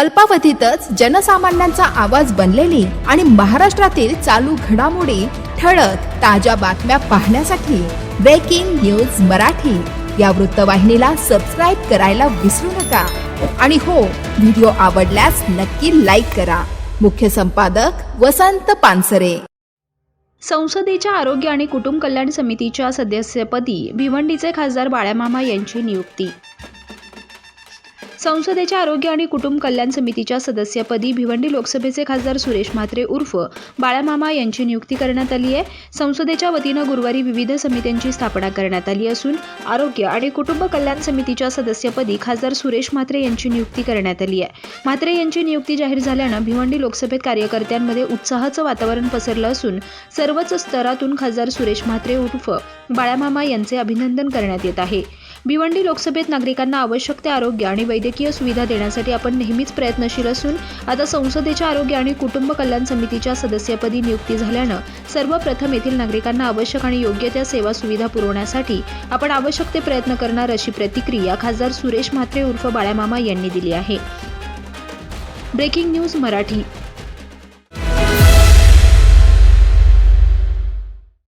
अल्पावधीतच जनसामान्यांचा आवाज बनलेली आणि महाराष्ट्रातील चालू घडामोडी ठळक ताज्या बातम्या पाहण्यासाठी ब्रेकिंग न्यूज मराठी. या वृत्तवाहिनीला सबस्क्राईब करायला विसरू नका. आणि हो व्हिडिओ आवडल्यास नक्की लाईक करा. मुख्य संपादक वसंत पानसरे. संसदेच्या आरोग्य आणि कुटुंब कल्याण समितीच्या सदस्यपदी भिवंडीचे खासदार बाळ्यामामा यांची नियुक्ती. संसदेच्या आरोग्य आणि कुटुंब कल्याण समितीच्या सदस्यपदी भिवंडी लोकसभेचे खासदार सुरेश म्हात्रे उर्फ बाळामामा यांची नियुक्ती करण्यात आली आहे. संसदेच्या वतीनं गुरुवारी विविध समित्यांची स्थापना करण्यात आली असून आरोग्य आणि कुटुंब कल्याण समितीच्या सदस्यपदी खासदार सुरेश म्हात्रे यांची नियुक्ती करण्यात आली आहे. म्हात्रे यांची नियुक्ती जाहीर झाल्यानं भिवंडी लोकसभेत कार्यकर्त्यांमध्ये उत्साहाचं वातावरण पसरलं असून सर्वच स्तरातून खासदार सुरेश म्हात्रे उर्फ बाळामामा यांचे अभिनंदन करण्यात येत आहे. भिवंडी लोकसभेत नागरिकांना आवश्यक ते आरोग्य आणि वैद्यकीय सुविधा देण्यासाठी आपण नेहमीच प्रयत्नशील असून आता संसदेच्या आरोग्य आणि कुटुंब कल्याण समितीच्या सदस्यपदी नियुक्ती झाल्यानं सर्वप्रथम येथील नागरिकांना आवश्यक आणि योग्य त्या सेवा सुविधा पुरवण्यासाठी आपण आवश्यक ते प्रयत्न करणार अशी प्रतिक्रिया खासदार सुरेश म्हात्रे उर्फ बाळ्यामामा यांनी दिली आहे. Breaking news Marathi.